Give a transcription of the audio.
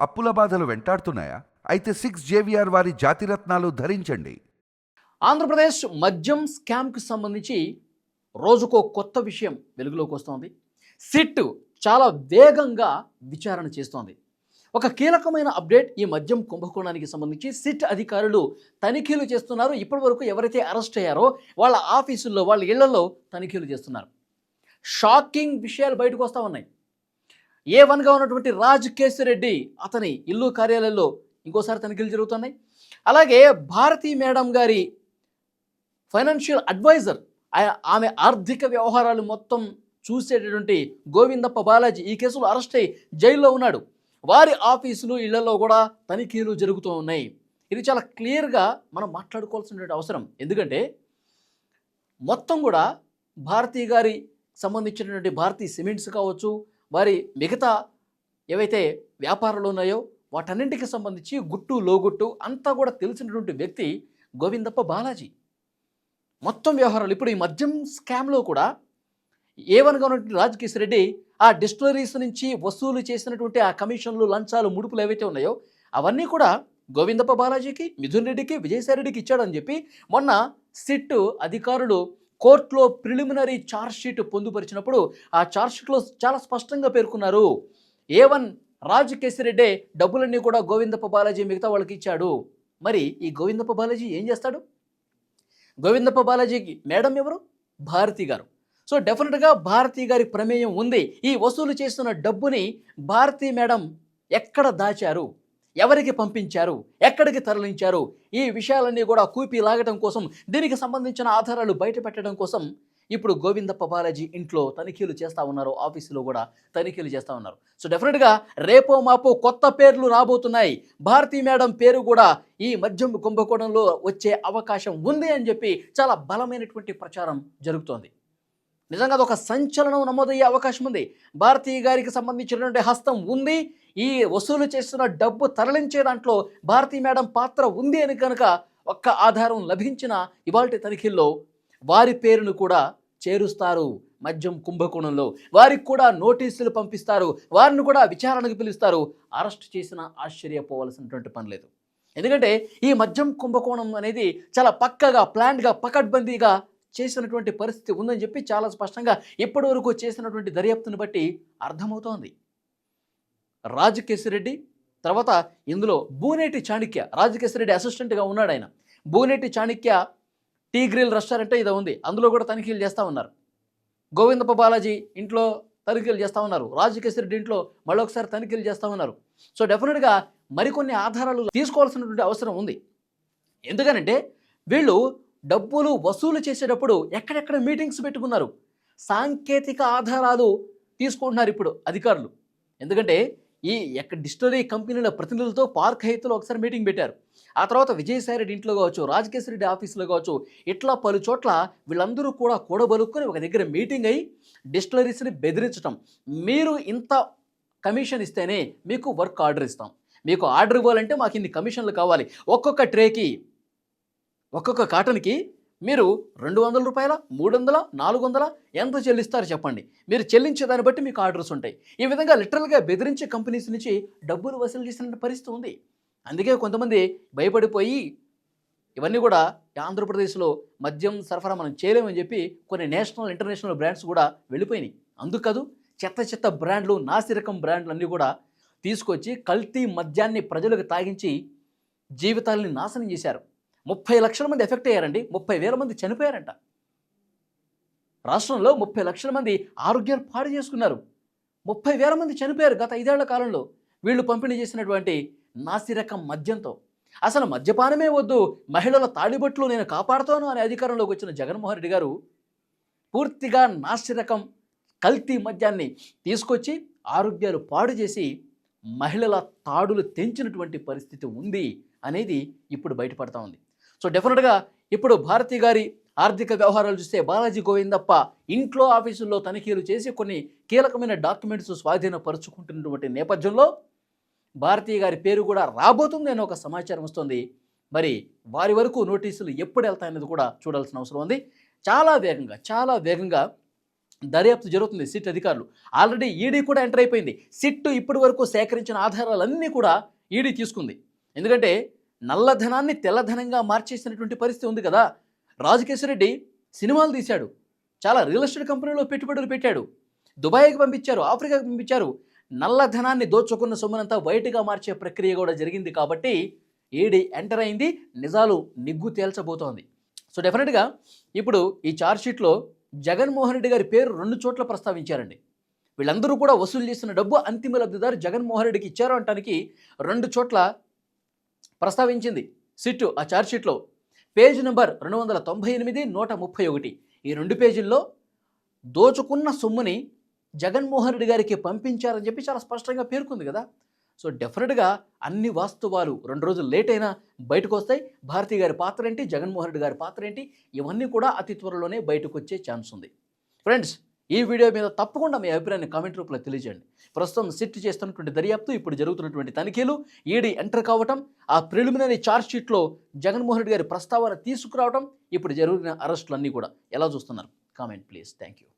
అప్పుల బాధలు వెంటాడుతున్నాయా? అయితే సిక్స్ జేవిఆర్ వారి జాతిరత్నాలు ధరించండి. ఆంధ్రప్రదేశ్ మద్యం స్కామ్కి సంబంధించి రోజుకో కొత్త విషయం వెలుగులోకి వస్తోంది. సిట్ చాలా వేగంగా విచారణ చేస్తోంది. ఒక కీలకమైన అప్డేట్ ఈ మద్యం కుంభకోణానికి సంబంధించి సిట్ అధికారులు తనిఖీలు చేస్తున్నారు. ఇప్పటివరకు ఎవరైతే అరెస్ట్ అయ్యారో వాళ్ళ ఆఫీసుల్లో వాళ్ళ ఇళ్ళలో తనిఖీలు చేస్తున్నారు. షాకింగ్ విషయాలు బయటకు వస్తూ ఉన్నాయి. ఏ వన్గా ఉన్నటువంటి రాజ్ కేశిరెడ్డి అతని ఇల్లు కార్యాలయంలో ఇంకోసారి తనిఖీలు జరుగుతున్నాయి. అలాగే భారతీ మేడం గారి ఫైనాన్షియల్ అడ్వైజర్ ఆమె ఆర్థిక వ్యవహారాలు మొత్తం చూసేటటువంటి గోవిందప్ప బాలాజీ ఈ కేసులో అరెస్ట్ అయ్యి జైల్లో ఉన్నాడు. వారి ఆఫీసులు ఇళ్ళలో కూడా తనిఖీలు జరుగుతూ ఉన్నాయి. ఇది చాలా క్లియర్గా మనం మాట్లాడుకోవాల్సినటువంటి అవసరం. ఎందుకంటే మొత్తం కూడా భారతీ గారి సంబంధించినటువంటి భారతీ సిమెంట్స్ కావచ్చు వారి మిగతా ఏవైతే వ్యాపారాలు ఉన్నాయో వాటన్నింటికి సంబంధించి గుట్టు లోగుట్టు అంతా కూడా తెలిసినటువంటి వ్యక్తి గోవిందప్ప బాలాజీ. మొత్తం వ్యవహారాలు ఇప్పుడు ఈ మద్యం స్కామ్లో కూడా ఏవన్గా ఉన్నటువంటి రాజకేశ్ రెడ్డి ఆ డిస్టిలరీస్ నుంచి వసూలు చేసినటువంటి ఆ కమిషన్లు లంచాలు ముడుపులు ఏవైతే ఉన్నాయో అవన్నీ కూడా గోవిందప్ప బాలాజీకి మిథున్ రెడ్డికి విజయసాయి రెడ్డికి ఇచ్చాడని చెప్పి మొన్న సిట్ అధికారులు కోర్టులో ప్రిలిమినరీ ఛార్జ్షీట్ పొందుపరిచినప్పుడు ఆ ఛార్జ్షీట్లో చాలా స్పష్టంగా పేర్కొన్నారు. ఏ వన్ రాజు కేసిరెడ్డే డబ్బులన్నీ కూడా గోవిందప్ప బాలాజీ మిగతా వాళ్ళకి ఇచ్చాడు. మరి ఈ గోవిందప్ప బాలాజీ ఏం చేస్తాడు? గోవిందప్ప బాలాజీకి మేడం ఎవరు? భారతి గారు. సో డెఫినెట్గా భారతి గారి ప్రమేయం ఉంది. ఈ వసూలు చేస్తున్న డబ్బుని భారతి మేడం ఎక్కడ దాచారు? ఎవరికి పంపించారు? ఎక్కడికి తరలించారు? ఈ విషయాలన్నీ కూడా కూపి లాగటం కోసం దీనికి సంబంధించిన ఆధారాలు బయట పెట్టడం కోసం ఇప్పుడు గోవిందప్ప బాలాజీ ఇంట్లో తనిఖీలు చేస్తూ ఉన్నారు ఆఫీసులో కూడా తనిఖీలు చేస్తూ ఉన్నారు. సో డెఫినెట్గా రేపో మాపో కొత్త పేర్లు రాబోతున్నాయి. భారతీ మేడం పేరు కూడా ఈ మద్యం కుంభకోణంలో వచ్చే అవకాశం ఉంది అని చెప్పి చాలా బలమైనటువంటి ప్రచారం జరుగుతోంది. నిజంగా ఒక సంచలనం నమోదయ్యే అవకాశం ఉంది. భారతీయ గారికి సంబంధించినటువంటి హస్తం ఉంది. ఈ వసూలు చేస్తున్న డబ్బు తరలించే దాంట్లో భారతీ మేడం పాత్ర ఉంది అని కనుక ఒక్క ఆధారం లభించిన ఇవాల్టి తనిఖీల్లో వారి పేరును కూడా చేరుస్తారు మద్యం కుంభకోణంలో. వారికి కూడా నోటీసులు పంపిస్తారు. వారిని కూడా విచారణకు పిలుస్తారు. అరెస్ట్ చేసిన ఆశ్చర్యపోవలసినటువంటి పని లేదు. ఎందుకంటే ఈ మద్యం కుంభకోణం అనేది చాలా పక్కగా ప్లాన్గా పకడ్బందీగా చేసినటువంటి పరిస్థితి ఉందని చెప్పి చాలా స్పష్టంగా ఇప్పటి వరకు చేసినటువంటి దర్యాప్తును బట్టి అర్థమవుతోంది. రాజకేశిరెడ్డి తర్వాత ఇందులో బూనేటి చాణక్య రాజకేశిరెడ్డి అసిస్టెంట్గా ఉన్నాడు ఆయన. Buneti Chanakya T grill restaurant ఇదో ఉంది. అందులో కూడా తనిఖీలు చేస్తూ ఉన్నారు. గోవిందప్ప బాలాజీ ఇంట్లో తనిఖీలు చేస్తూ ఉన్నారు. రాజకేశిరెడ్డి ఇంట్లో మళ్ళొకసారి తనిఖీలు చేస్తూ ఉన్నారు. సో డెఫినెట్గా మరికొన్ని ఆధారాలు తీసుకోవాల్సినటువంటి అవసరం ఉంది. ఎందుకనంటే వీళ్ళు డబ్బులు వసూలు చేసేటప్పుడు ఎక్కడెక్కడ మీటింగ్స్ పెట్టుకున్నారు? సాంకేతిక ఆధారాలు తీసుకుంటున్నారు ఇప్పుడు అధికారులు. ఎందుకంటే ఈ ఎక్క డిస్టరీ కంపెనీల ప్రతినిధులతో పార్క్ హైతులో ఒకసారి మీటింగ్ పెట్టారు. ఆ తర్వాత విజయసాయిరెడ్డి ఇంట్లో కావచ్చు రాజకేశ్వరెడ్డి ఆఫీసులో కావచ్చు ఇట్లా పలు చోట్ల వీళ్ళందరూ కూడా కూడబలుక్కుని ఒక దగ్గర మీటింగ్ అయ్యి డిస్టిలరీస్ని బెదిరించడం మీరు ఇంత కమిషన్ ఇస్తేనే మీకు వర్క్ ఆర్డర్ ఇస్తాం. మీకు ఆర్డర్ ఇవ్వాలంటే మాకు ఇన్ని కమిషన్లు కావాలి. ఒక్కొక్క ట్రేకి ఒక్కొక్క కాటన్కి మీరు రెండు వందల రూపాయల మూడు వందల నాలుగు వందల ఎంత చెల్లిస్తారు చెప్పండి? మీరు చెల్లించే దాన్ని బట్టి మీకు ఆర్డర్స్ ఉంటాయి. ఈ విధంగా లిటరల్గా బెదిరించే కంపెనీస్ నుంచి డబ్బులు వసూలు చేసిన పరిస్థితి ఉంది. అందుకే కొంతమంది భయపడిపోయి ఇవన్నీ కూడా ఆంధ్రప్రదేశ్లో మద్యం సరఫరా మనం చేయలేమని చెప్పి కొన్ని నేషనల్ ఇంటర్నేషనల్ బ్రాండ్స్ కూడా వెళ్ళిపోయినాయి. అందుకదు చెత్త చెత్త బ్రాండ్లు నాసిరకం బ్రాండ్లు అన్నీ కూడా తీసుకొచ్చి కల్తీ మద్యాన్ని ప్రజలకు తాగించి జీవితాలని నాశనం చేశారు. ముప్పై లక్షల మంది ఎఫెక్ట్ అయ్యారండి. ముప్పై వేల మంది చనిపోయారంట. రాష్ట్రంలో ముప్పై లక్షల మంది ఆరోగ్యాలు పాడు చేసుకున్నారు. ముప్పై వేల మంది చనిపోయారు గత ఐదేళ్ళ కాలంలో. వీళ్ళు పంపిణీ చేసినటువంటి నాసిరకం మద్యంతో. అసలు మద్యపానమే వద్దు మహిళల తాడిబట్లు నేను కాపాడుతాను అనే అధికారంలోకి వచ్చిన జగన్మోహన్ రెడ్డి గారు పూర్తిగా నాసిరకం కల్తీ మద్యాన్ని తీసుకొచ్చి ఆరోగ్యాలు పాడు చేసి మహిళల తాడులు తెంచినటువంటి పరిస్థితి ఉంది అనేది ఇప్పుడు బయటపడతా ఉంది. సో డెఫినెట్గా ఇప్పుడు భారతి గారి ఆర్థిక వ్యవహారాలు చూస్తే బాలాజీ గోవిందప్ప ఇంట్లో ఆఫీసుల్లో తనిఖీలు చేసి కొన్ని కీలకమైన డాక్యుమెంట్స్ స్వాధీనపరుచుకుంటున్నటువంటి నేపథ్యంలో భారతీయ గారి పేరు కూడా రాబోతుంది ఒక సమాచారం వస్తుంది. మరి వారి వరకు నోటీసులు ఎప్పుడు వెళ్తాయనేది కూడా చూడాల్సిన అవసరం ఉంది. చాలా వేగంగా చాలా వేగంగా దర్యాప్తు జరుగుతుంది సిట్ అధికారులు. ఆల్రెడీ ఈడీ కూడా ఎంటర్ అయిపోయింది. సిట్ ఇప్పటి వరకు సేకరించిన ఆధారాలన్నీ కూడా ఈడీ తీసుకుంది. ఎందుకంటే నల్లధనాన్ని తెల్లధనంగా మార్చేసినటువంటి పరిస్థితి ఉంది కదా. రాజకేశ్వరరెడ్డి సినిమాలు తీశాడు. చాలా రియల్ ఎస్టేట్ కంపెనీలో పెట్టుబడులు పెట్టాడు. దుబాయ్కి పంపించారు ఆఫ్రికాకి పంపించారు. నల్లధనాన్ని దోచుకున్న సొమ్మునంతా వైట్గా మార్చే ప్రక్రియ కూడా జరిగింది కాబట్టి ఈడీ ఎంటర్ అయింది. నిజాలు నిగ్గు తేల్చబోతోంది. సో డెఫినెట్గా ఇప్పుడు ఈ ఛార్జ్షీట్లో జగన్మోహన్ రెడ్డి గారి పేరు రెండు చోట్ల ప్రస్తావించారండి. వీళ్ళందరూ కూడా వసూలు చేసిన డబ్బు అంతిమ లబ్ధిదారు జగన్మోహన్ రెడ్డికి ఇచ్చారు అంటానికి రెండు చోట్ల ప్రస్తావించింది. సిట్టు ఆ ఛార్జ్షీట్లో పేజ్ నెంబర్ రెండు వందల తొంభై ఎనిమిది నూట ముప్పై ఒకటి. ఈ రెండు పేజీల్లో దోచుకున్న సొమ్ముని జగన్మోహన్ రెడ్డి గారికి పంపించారని చెప్పి చాలా స్పష్టంగా పేర్కొంది కదా. సో డెఫినెట్గా అన్ని వాస్తవాలు రెండు రోజులు లేట్ అయినా బయటకు వస్తాయి భారతి గారి పాత్ర ఏంటి? జగన్మోహన్ రెడ్డి గారి పాత్ర ఏంటి? ఇవన్నీ కూడా అతి త్వరలోనే బయటకు వచ్చే ఛాన్స్ ఉంది. ఫ్రెండ్స్ ఈ వీడియో మీద తప్పకుండా మీ అభిప్రాయాన్ని కామెంట్ రూపంలో తెలియజేయండి. ప్రస్తుతం సిట్ చేస్తున్నటువంటి దర్యాప్తు ఇప్పుడు జరుగుతున్నటువంటి తనిఖీలు ఈడీ ఎంటర్ కావటం ఆ ప్రిలిమినరీ ఛార్జ్ షీట్లో జగన్మోహన్ రెడ్డి గారి ప్రస్తావన తీసుకురావడం ఇప్పుడు జరిగిన అరెస్టులు అన్నీ కూడా. ఎలా చూస్తున్నారు? Comment please thank you